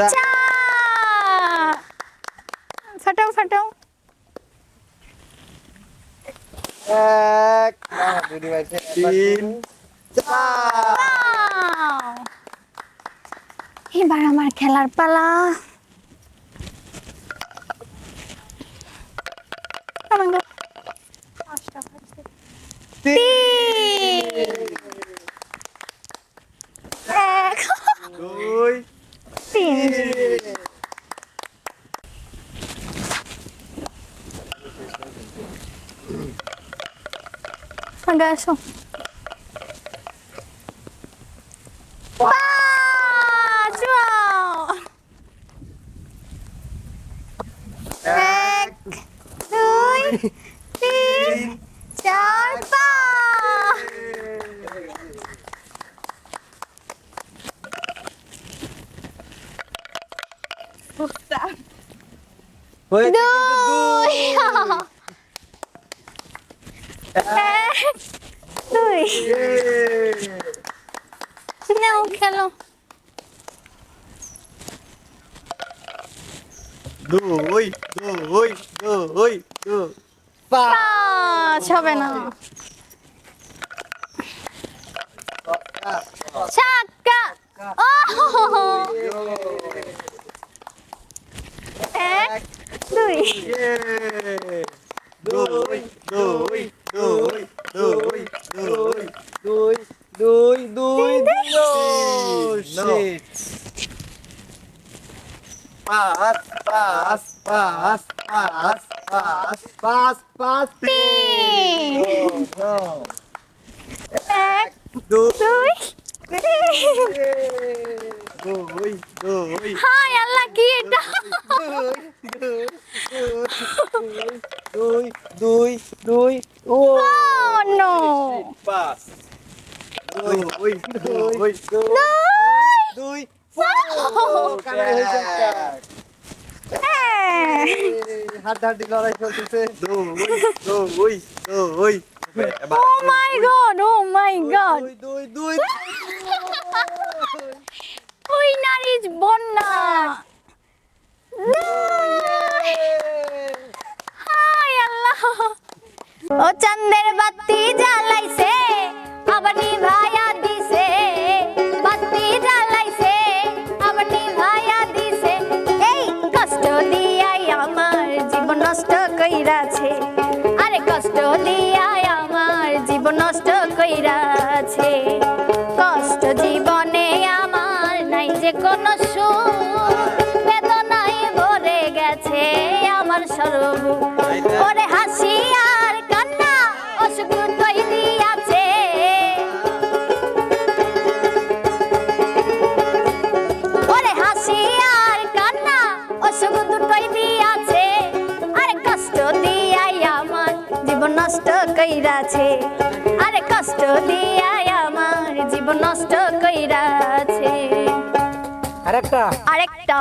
চা। ফাটাও ফাটাও। এক তিন এবার আমার খেলার পালা। agacho. Opa! João! Sec, dois, três, tchau, pá! Gustavo. Dois! Sec, দুই নাও খেলো দুই দুই দুই দুই পাঁচ হবে না চাকা Back. Đuôi. Đuôi. Đuôi. Hai anh là kia đó. Đuôi. Đuôi. Đuôi. Đuôi. Oh no. Pass. Đuôi. Đuôi. Đuôi. Đuôi. হাড্ডাহাড্ডি লড়াই চলতেছে। oh oh ওই ওই ও মাই গড ও মাই গড দুই দুই ওই নারীজ বন্যা। হাই আল্লাহ। ও চন্দ্রের বাতি জীবনে আমার নাই যে কোনো সুখ। ভরে গেছে আমার ওরে হাসি আর কান্না, অসুখ আমার জীবন নষ্ট কইরাছে। আরে কষ্ট আমার জীবন নষ্ট কইরাছে। আরেকটা। আরেকটা।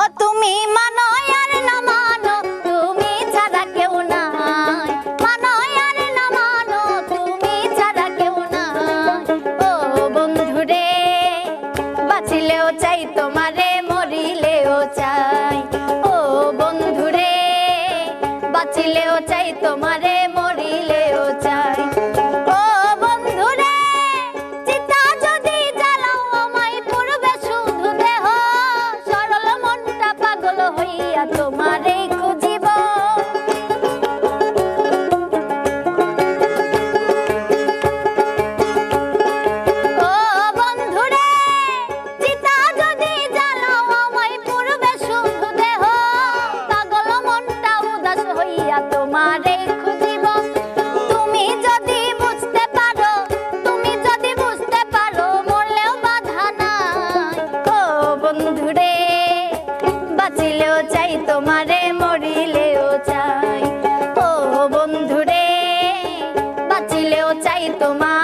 ও তুমি মানো আর না মানো তুমি ছাড়া কেউ নাই। মানো আর না মানো তুমি ছাড়া কেউ নাই। ও বন্ধু রে বাঁচিলেও চাই তোমারে মরিলেও চাই। ও বন্ধু রে বাঁচিলেও চাই তোমারে চাই তোমারে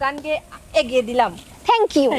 গান গেয়ে এগিয়ে দিলাম থ্যাংক ইউ.